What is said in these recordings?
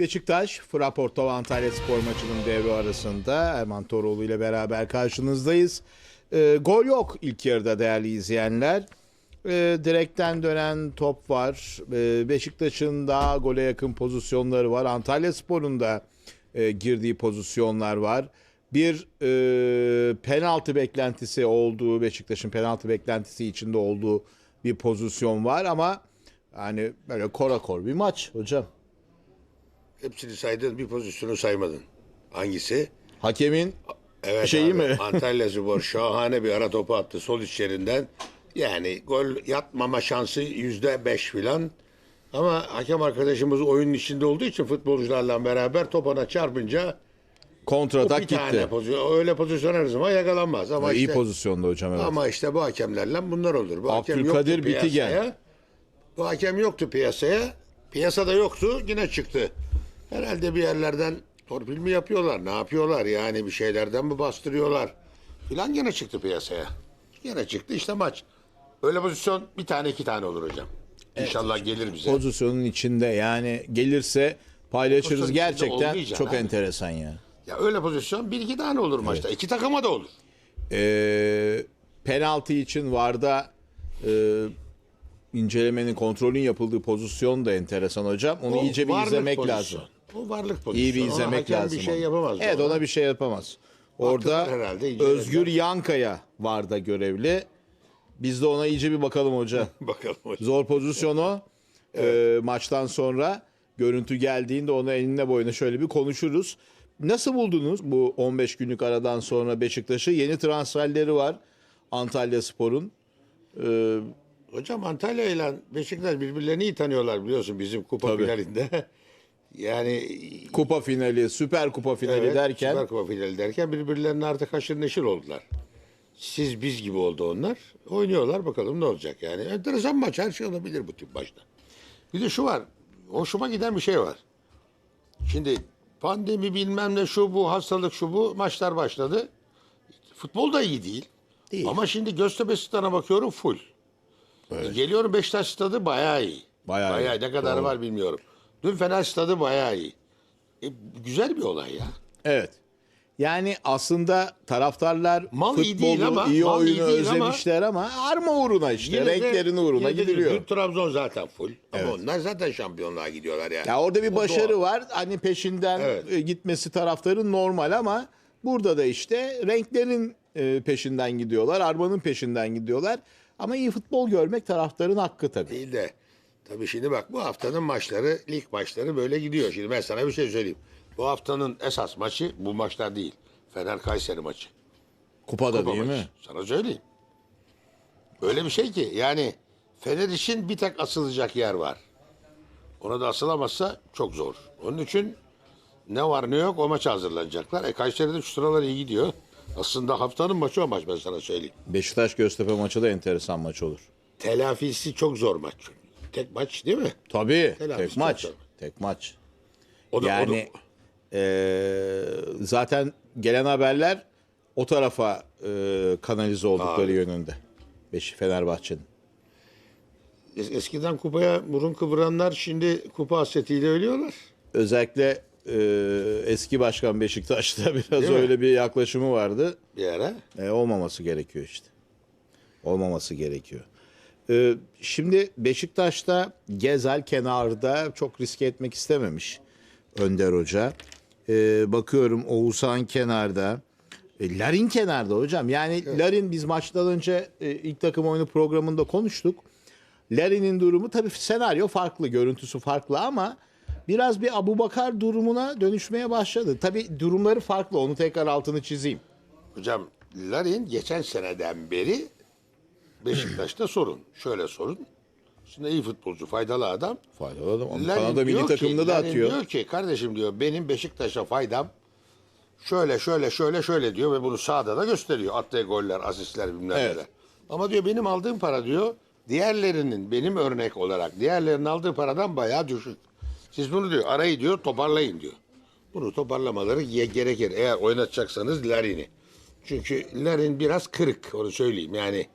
Beşiktaş, Fraporto Antalya Spor maçının devre arasında Erman Toroğlu ile beraber karşınızdayız. Ee, gol yok ilk yarıda değerli izleyenler. Ee, direkten dönen top var. Ee, Beşiktaş'ın daha gole yakın pozisyonları var. Antalya Spor'un da e, girdiği pozisyonlar var. Bir e, penaltı beklentisi olduğu, Beşiktaş'ın penaltı beklentisi içinde olduğu bir pozisyon var ama yani böyle korakor bir maç hocam. Hepsini saydın bir pozisyonu saymadın. Hangisi? Hakemin Evet Şeyi abi, mi? Antalya Spor şahane bir ara topu attı sol içlerinden. Yani gol yatmama şansı yüzde beş filan. Ama hakem arkadaşımız oyunun içinde olduğu için futbolcularla beraber top ona çarpınca kontratak gitti. tane pozisyon, öyle pozisyon her zaman yakalanmaz. Ama İyi işte, pozisyonda hocam evet. ama işte bu hakemlerle bunlar olur. Bu hakem Abdülkadir yoktu Bitigen. piyasaya. Bu hakem yoktu piyasaya. Piyasada yoktu yine çıktı. Herhalde bir yerlerden torpil mi yapıyorlar? Ne yapıyorlar? Yani bir şeylerden mi bastırıyorlar? Filan gene çıktı piyasaya. Gene çıktı işte maç. Öyle pozisyon bir tane iki tane olur hocam. İnşallah gelir bize. Pozisyonun içinde yani gelirse paylaşırız Pozisyonun içinde gerçekten olmayacaksın çok abi. enteresan ya. Ya öyle pozisyon bir iki tane olur maçta. İki takıma da olur. Ee, penaltı için Varda e, incelemenin kontrolün yapıldığı pozisyon da enteresan hocam. Onu O iyice bir izlemek pozisyon. lazım. O varlık pozisyonu. İyi bir Ona izlemek hakem lazım. bir şey yapamaz. Evet ona bir şey yapamaz. Orada herhalde. Özgür Yankaya Varda görevli. Biz de ona iyice bir bakalım hocam. Bakalım hocam. Zor pozisyonu e, maçtan sonra görüntü geldiğinde onu eline boyuna şöyle bir konuşuruz. Nasıl buldunuz bu 15 günlük aradan sonra Beşiktaş'ı? Yeni transferleri var Antalya Spor'un. E, Hocam Antalya ile Beşiktaş birbirlerini iyi tanıyorlar biliyorsun bizim kupa Tabii. finalinde. yani kupa finali, Süper Kupa finali evet, derken Süper Kupa finali derken birbirlerine artık haşır neşir oldular. Siz biz gibi oldu onlar. Oynuyorlar bakalım ne olacak yani. Enteresan maç her şey olabilir bu tip maçta. Bir de şu var. Hoşuma giden bir şey var. Şimdi pandemi bilmem ne şu bu hastalık şu bu maçlar başladı. Futbol da iyi değil. Değil. Ama şimdi Göztepe Stadı'na bakıyorum full. E, geliyorum Beşiktaş Stadı bayağı iyi. Bayağı iyi, Ne kadar doğru. var bilmiyorum. Dün Fener Stadı bayağı iyi. E, güzel bir olay ya. evet. Yani aslında taraftarlar Mal iyi futbolu, değil ama- iyi mal iyi oyunu değil ama- özlemişler ama, arma uğruna işte, Yine de- renklerin uğruna yine de gidiliyor. Dün Trabzon zaten full. Ama Evet. onlar zaten şampiyonluğa gidiyorlar yani. Ya orada bir O başarı doğal. var. Hani peşinden Evet. e, gitmesi taraftarın normal ama burada da işte renklerin e, peşinden gidiyorlar. Armanın peşinden gidiyorlar. Ama iyi futbol görmek taraftarın hakkı tabii. Değil de tabii şimdi bak bu haftanın maçları, lig maçları böyle gidiyor. Şimdi ben sana bir şey söyleyeyim. Bu haftanın esas maçı bu maçlar değil. Fener Kayseri maçı. Kupada Kupa değil maçı. mi? Sana söyleyeyim. Öyle bir şey ki yani Fener için bir tek asılacak yer var. Ona da asılamazsa çok zor. Onun için ne var ne yok o maça hazırlanacaklar. E Kayseri'de şu sıralar iyi gidiyor. Aslında haftanın maçı o maç ben sana söyleyeyim. Beşiktaş Göztepe maçı da enteresan maç olur. Telafisi çok zor maç. Tek maç değil mi? Tabii. Telaffuz tek maç. zor. Tek maç. O da, Yani o da- e, zaten gelen haberler o tarafa e, kanalize oldukları Abi. yönünde. Beşik Fenerbahçe'nin. Es- Eskiden kupaya burun kıvıranlar şimdi kupa hasretiyle ölüyorlar. özellikle e, eski başkan Beşiktaş'ta biraz Değil mi? öyle bir yaklaşımı vardı. Bir ara. E, olmaması gerekiyor işte. Olmaması gerekiyor. E, şimdi Beşiktaş'ta Gezel kenarda çok riske etmek istememiş Önder Hoca. E, bakıyorum Oğuzhan kenarda. E, Larin kenarda hocam. Yani Larin biz maçtan önce e, ilk takım oyunu programında konuştuk. Larin'in durumu tabii senaryo farklı, görüntüsü farklı ama biraz bir Abubakar durumuna dönüşmeye başladı. Tabii durumları farklı. Onu tekrar altını çizeyim. Hocam Larin geçen seneden beri Beşiktaş'ta sorun. Şöyle sorun. Şimdi iyi futbolcu, faydalı adam. Faydalı adam. Ama Kanada milli diyor ki- takımında da atıyor. Diyor ki kardeşim diyor benim Beşiktaş'a faydam şöyle şöyle şöyle şöyle diyor ve bunu sahada da gösteriyor. Attığı goller, asistler bilmem Evet. neler. Ama diyor benim aldığım para diyor diğerlerinin benim örnek olarak diğerlerinin aldığı paradan bayağı düşük. Siz bunu diyor arayı diyor toparlayın diyor. Bunu toparlamaları ye- gerekir eğer oynatacaksanız Larin'i. Çünkü Larin biraz kırık onu söyleyeyim yani.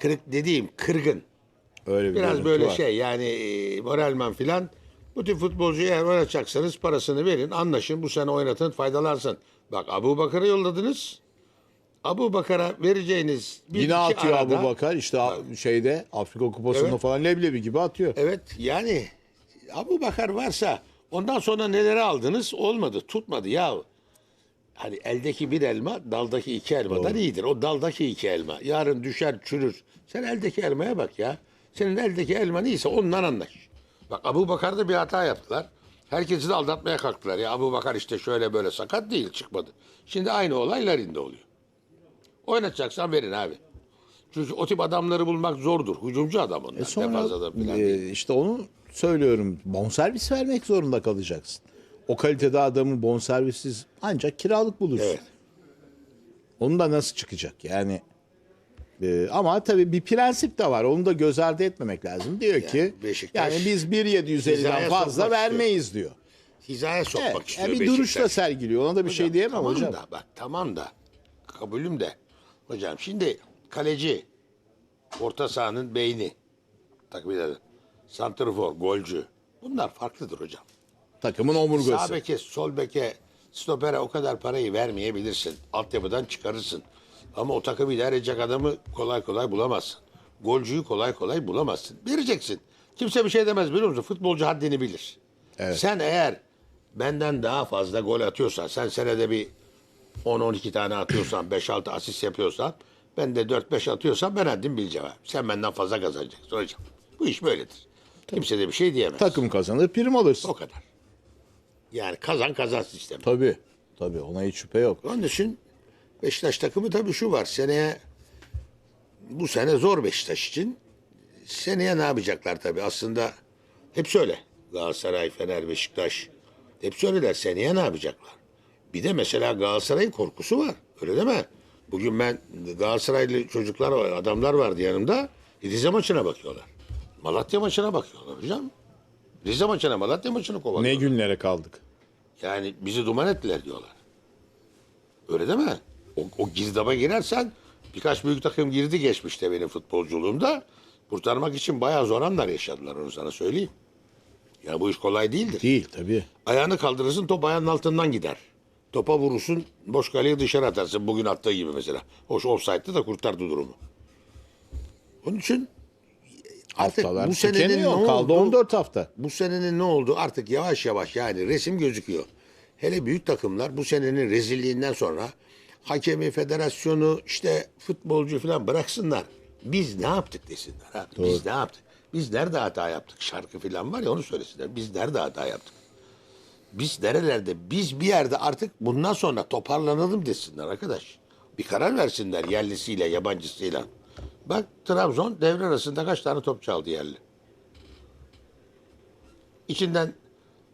Kırık dediğim kırgın. Öyle bir Biraz görüntü böyle var. şey yani e, moralman filan Bu tip futbolcuyu eğer oynatacaksanız parasını verin, anlaşın, bu sene oynatın, faydalansın. Bak Abu Bakar'ı yolladınız. Abu Bakar'a vereceğiniz bir Yine iki atıyor arada- Abu Bakar işte a- şeyde Afrika Kupası'nda Evet. falan leblebi gibi atıyor. Evet yani Abu Bakar varsa ondan sonra neleri aldınız olmadı tutmadı ya. Hani eldeki bir elma daldaki iki elmadan iyidir. O daldaki iki elma. Yarın düşer çürür. Sen eldeki elmaya bak ya. Senin eldeki elma neyse ondan anlaş. Bak Abu Bakar'da bir hata yaptılar. Herkesi de aldatmaya kalktılar. Ya Abu Bakar işte şöyle böyle sakat değil çıkmadı. Şimdi aynı olay Larin'de oluyor. Oynatacaksan verin abi. Çünkü o tip adamları bulmak zordur. Hücumcu adam onlar. E sonra Defans adam falan e, değil. işte onu söylüyorum. Bonservis vermek zorunda kalacaksın. O kalitede adamı bonservissiz ancak kiralık bulursun. Evet. Onun da nasıl çıkacak yani? e, ama tabii bir prensip de var. Onu da göz ardı etmemek lazım. Diyor ki Beşiktaş yani biz 1.750'den hizaya fazla vermeyiz diyor. hizaya sokmak Evet, istiyor yani bir duruş da Beşiktaş. sergiliyor. Ona da bir şey diyemem tamam hocam. Da, bak tamam da kabulüm de. Hocam şimdi kaleci orta sahanın beyni edelim. Santrfor, golcü. Bunlar farklıdır hocam. Takımın omurgası. Sağ beke, sol beke, stopere o kadar parayı vermeyebilirsin. Altyapıdan çıkarırsın. Ama o takımı idare edecek adamı kolay kolay bulamazsın. Golcüyü kolay kolay bulamazsın. Vereceksin. Kimse bir şey demez biliyor musun? Futbolcu haddini bilir. Evet. Sen eğer benden daha fazla gol atıyorsan, sen senede bir 10-12 tane atıyorsan, 5-6 asist yapıyorsan, ben de 4-5 atıyorsam ben haddimi bileceğim. abi. Sen benden fazla kazanacaksın hocam. Bu iş böyledir. Kimse de bir şey diyemez. Takım kazanır, prim alırsın. O kadar. Yani kazan kazan sistemi. Tabii. Tabii ona hiç şüphe yok. Onun için Beşiktaş takımı tabii şu var. Seneye bu sene zor Beşiktaş için. Seneye ne yapacaklar tabii. Aslında hep söyle. Galatasaray, Fener, Beşiktaş. Hep söyler seneye ne yapacaklar? Bir de mesela Galatasaray'ın korkusu var. Öyle değil mi? Bugün ben Galatasaraylı çocuklar adamlar vardı yanımda. Rize maçına bakıyorlar. Malatya maçına bakıyorlar hocam. Rize maçına, Malatya maçını kovalıyorlar. Ne günlere kaldık. Yani bizi duman ettiler diyorlar. Öyle değil mi? O, o girdaba girersen birkaç büyük takım girdi geçmişte benim futbolculuğumda. Kurtarmak için bayağı zor anlar yaşadılar onu sana söyleyeyim. Ya bu iş kolay değildir. Değil tabii. Ayağını kaldırırsın top ayağının altından gider. Topa vurursun boş kaleye dışarı atarsın bugün attığı gibi mesela. Hoş offside'dı da kurtardı durumu. Onun için artık Haftalar bu senenin ne tükeniyor. Kaldı oldu? 14 hafta. Bu senenin ne oldu? Artık yavaş yavaş yani resim gözüküyor. Hele büyük takımlar bu senenin rezilliğinden sonra hakemi, federasyonu, işte futbolcu falan bıraksınlar. Biz ne yaptık desinler. Ha? Biz ne yaptık? Biz nerede hata yaptık? Şarkı falan var ya onu söylesinler. Biz nerede hata yaptık? Biz nerelerde? Biz bir yerde artık bundan sonra toparlanalım desinler arkadaş. Bir karar versinler yerlisiyle, yabancısıyla. Bak Trabzon devre arasında kaç tane top çaldı yerli? İçinden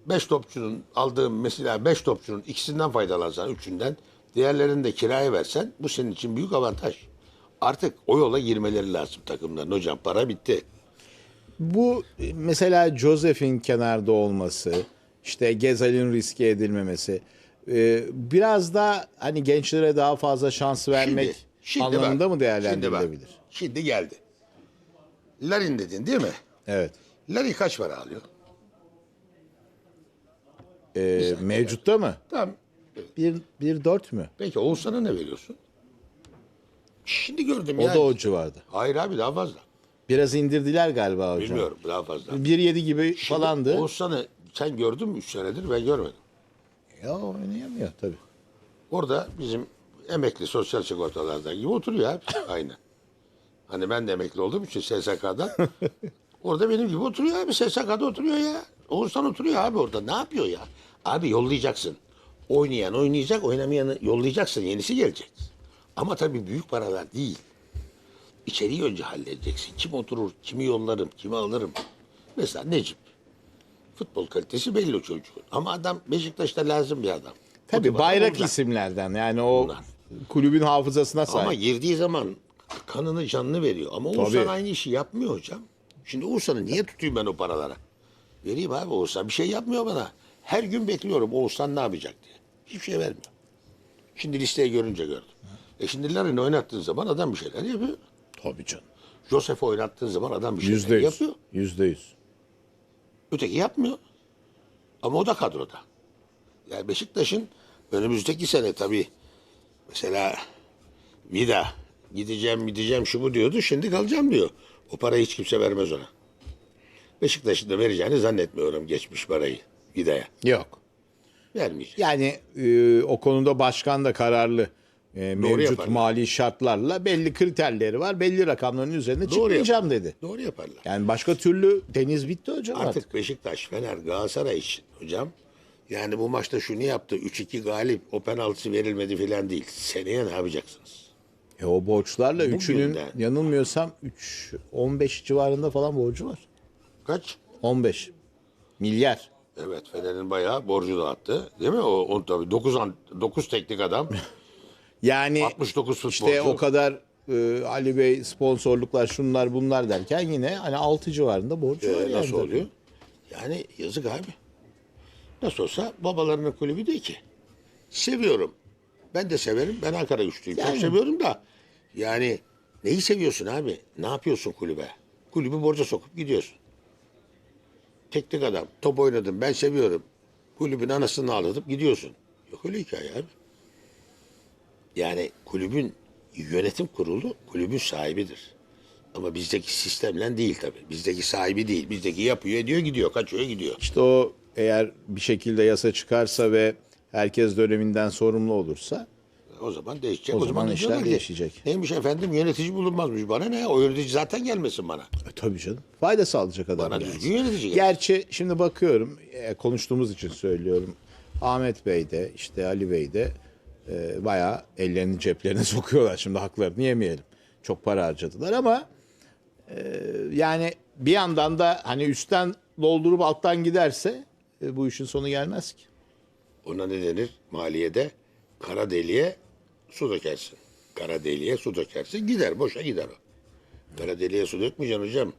5 topçunun aldığım mesela 5 topçunun ikisinden faydalansan, üçünden diğerlerini de kiraya versen bu senin için büyük avantaj. Artık o yola girmeleri lazım takımların hocam. Para bitti. Bu mesela Joseph'in kenarda olması, işte Gezal'in riske edilmemesi, e, biraz da hani gençlere daha fazla şans vermek anlamında bak, mı değerlendirilebilir? Şimdi, bak, şimdi geldi. Larin dedin değil mi? Evet. Larin kaç para alıyor? E, mevcutta mı? Tamam. Bir, bir dört mü? Peki Oğuzhan'a ne veriyorsun? Şimdi gördüm O ya. da o civarda. Hayır abi daha fazla. Biraz indirdiler galiba hocam. Bilmiyorum daha fazla. 1.7 gibi falandı. Oğuzhan'ı sen gördün mü 3 senedir ben görmedim. Ya oynayamıyor tabii. Orada bizim emekli sosyal sigortalardan gibi oturuyor abi. Aynen. Hani ben de emekli olduğum için SSK'dan. orada benim gibi oturuyor abi. SSK'da oturuyor ya. Oğuzhan oturuyor abi orada. Ne yapıyor ya? Abi yollayacaksın. Oynayan oynayacak, oynamayanı yollayacaksın. Yenisi gelecek. Ama tabii büyük paralar değil. İçeriği önce halledeceksin. Kim oturur, kimi yollarım, kimi alırım. Mesela Necip. Futbol kalitesi belli o çocuğun. Ama adam Beşiktaş'ta lazım bir adam. Tabii adam bayrak olacak. isimlerden yani o Bunlar. Kulübün hafızasına sahip. Ama girdiği zaman kanını canını veriyor. Ama Oğuzhan Tabii. aynı işi yapmıyor hocam. Şimdi Oğuzhan'ı niye tutayım ben o paralara? Vereyim abi Oğuzhan bir şey yapmıyor bana. Her gün bekliyorum Oğuzhan ne yapacak diye. Hiçbir şey vermiyor. Şimdi listeyi görünce gördüm. E şimdi Larin'i oynattığın zaman adam bir şeyler yapıyor. Tabii canım. Josef'i oynattığın zaman adam bir şeyler Yüzde yüz. yapıyor. Yüzde yüz. Öteki yapmıyor. Ama o da kadroda. Yani Beşiktaş'ın önümüzdeki sene tabii mesela Vida gideceğim gideceğim şu bu diyordu. Şimdi kalacağım diyor. O parayı hiç kimse vermez ona. Beşiktaş'ın da vereceğini zannetmiyorum geçmiş parayı Vida'ya. Yok. Vermeyecek. Yani e, o konuda başkan da kararlı. E, mevcut yaparlar. mali şartlarla belli kriterleri var. Belli rakamların üzerine çıkmayacağım dedi. Doğru yaparlar. Yani başka türlü deniz bitti hocam artık. Artık Beşiktaş, Fener, Galatasaray için hocam. Yani bu maçta şunu yaptı. 3-2 galip. O penaltısı verilmedi filan değil. Seneye ne yapacaksınız? E, o borçlarla Bugünden. üçünün yanılmıyorsam 3 15 civarında falan borcu var. Kaç? 15 milyar. Evet Fener'in bayağı borcu dağıttı. Değil mi? O, o tabii 9, 9 teknik adam. Yani 69 futbolcu. işte o kadar e, Ali Bey sponsorluklar şunlar bunlar derken yine hani 6 civarında borcu var Ee, yani. nasıl tabii. oluyor? Yani yazık abi. Nasıl olsa babalarının kulübü değil ki. Seviyorum. Ben de severim. Ben Ankara güçlüyüm. Çok Yani. seviyorum da. Yani neyi seviyorsun abi? Ne yapıyorsun kulübe? Kulübü borca sokup gidiyorsun. Teknik adam. Top oynadım. Ben seviyorum. Kulübün anasını ağlatıp gidiyorsun. Yok öyle hikaye abi. Yani kulübün yönetim kurulu kulübün sahibidir. Ama bizdeki sistemle değil tabii. Bizdeki sahibi değil. Bizdeki yapıyor, ediyor, gidiyor, kaçıyor, gidiyor. İşte o eğer bir şekilde yasa çıkarsa ve herkes döneminden sorumlu olursa O zaman değişecek. O O, zaman zaman, işler diyorlar ki, değişecek. Neymiş efendim yönetici bulunmazmış. Bana ne? O yönetici zaten gelmesin bana. e, tabii canım fayda sağlayacak adam. Bana yani. düzgün yönetici gelsin. Gerçi şimdi bakıyorum e, konuştuğumuz için söylüyorum. Ahmet Bey de işte Ali Bey de e, bayağı ellerini ceplerine sokuyorlar şimdi haklarını yemeyelim. Çok para harcadılar ama e, yani bir yandan da hani üstten doldurup alttan giderse e, bu işin sonu gelmez ki. Ona ne denir? Maliyede kara deliğe su dökersin. Kara deliğe su dökersin. Gider. Boşa gider o. Kara deliğe su dökmeyeceksin hocam.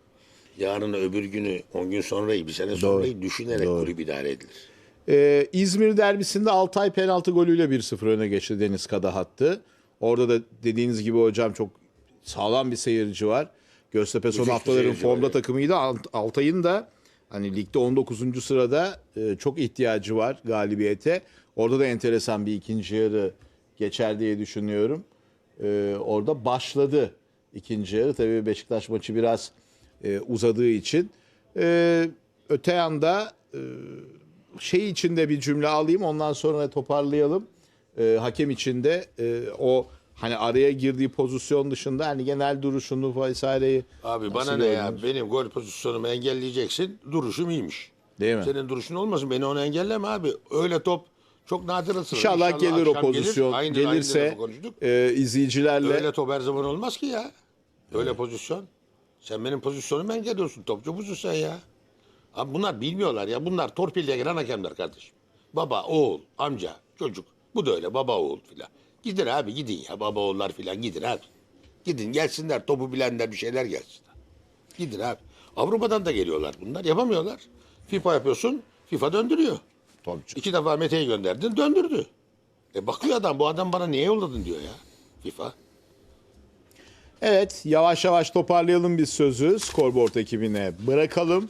Yarın öbür günü 10 gün sonrayı bir sene sonrayı düşünerek Doğru. kulüp idare edilir. Ee, İzmir derbisinde Altay penaltı golüyle 1-0 öne geçti Deniz Kadahattı. Orada da dediğiniz gibi hocam çok sağlam bir seyirci var. Göztepe son Müthiş bir haftaların seyirci var, formda evet. takımıydı. Alt- Altay'ın da hani ligde 19. sırada e, çok ihtiyacı var galibiyete. Orada da enteresan bir ikinci yarı geçer diye düşünüyorum. Ee, orada başladı ikinci yarı. Tabii Beşiktaş maçı biraz e, uzadığı için. Ee, öte yanda e, şey içinde bir cümle alayım ondan sonra toparlayalım. Ee, hakem içinde e, o hani araya girdiği pozisyon dışında hani genel duruşunu vesaireyi Abi bana ne ya? gördünüz? Benim gol pozisyonumu engelleyeceksin. Duruşum iyiymiş. Değil mi? Senin duruşun olmasın. Beni onu engelleme abi. Öyle top çok nadir atılır. İnşallah, gelir o akşam pozisyon. Aynı, aynı Gelirse konuştuk. e, izleyicilerle Öyle top her zaman olmaz ki ya. Öyle pozisyon. Sen benim pozisyonumu engelliyorsun. Topçu musun sen ya? Abi bunlar bilmiyorlar ya. Bunlar torpille giren hakemler kardeşim. Baba, oğul, amca, çocuk. Bu da öyle baba, oğul filan. Gidin abi gidin ya. Baba, oğullar filan gidin abi. Gidin gelsinler. Topu bilenler bir şeyler gelsin. Gidin abi. Avrupa'dan da geliyorlar bunlar. Yapamıyorlar. FIFA yapıyorsun. FIFA döndürüyor. Tabii canım. İki defa Mete'yi gönderdin döndürdü. E bakıyor adam bu adam bana niye yolladın diyor ya. FIFA. Evet yavaş yavaş toparlayalım biz sözü skorboard ekibine bırakalım.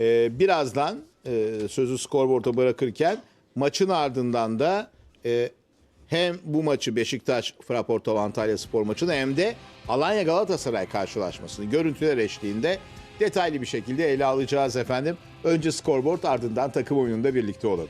Ee, birazdan e, sözü skorboard'a bırakırken maçın ardından da e, hem bu maçı Beşiktaş Fraporto Antalya Spor maçını hem de Alanya Galatasaray karşılaşmasını görüntüler eşliğinde detaylı bir şekilde ele alacağız efendim. Önce skorboard ardından takım oyununda birlikte olalım.